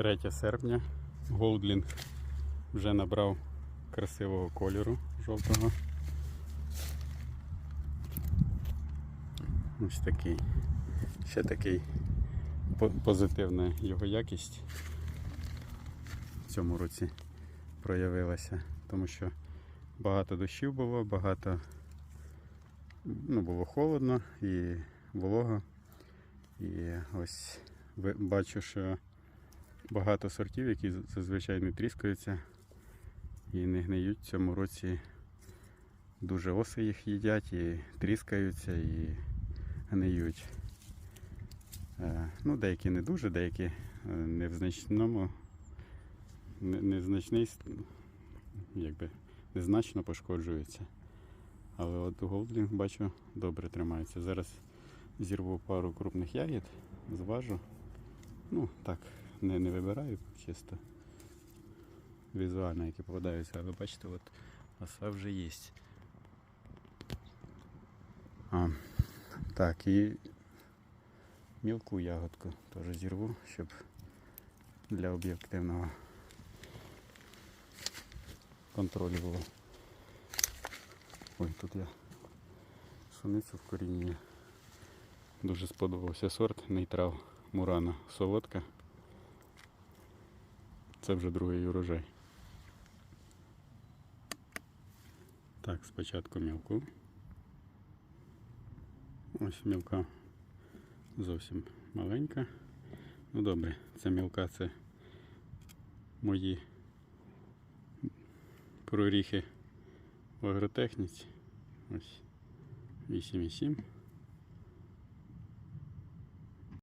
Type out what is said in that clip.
3 серпня. Голдлінг вже набрав красивого кольору жовтого. Ось такий. Ще такий позитивна його якість в цьому році проявилася, тому що багато дощів було, багато ну, було холодно і волого. І ось бачу, що багато сортів, які зазвичай не тріскаються і не гниють в цьому році. Дуже оси їх їдять і тріскаються і гниють. Е, Ну, деякі не дуже, деякі е, не в значному, незначний, якби незначно пошкоджуються. Але от голдлінг бачу добре тримається. Зараз зірву пару крупних ягід, зважу. Ну, так, не, не вибираю чисто візуально, які попадаються, але бачите, от оса вже є. А, так, і мілку ягодку теж зірву, щоб для об'єктивного контролю було. Ой, тут я суницю в корінні. Дуже сподобався сорт нейтрал Мурана солодка. Це вже другий урожай. Так, спочатку мілку. Ось мілка зовсім маленька. Ну добре, це мілка, це мої проріхи в агротехніці. Ось 8,7.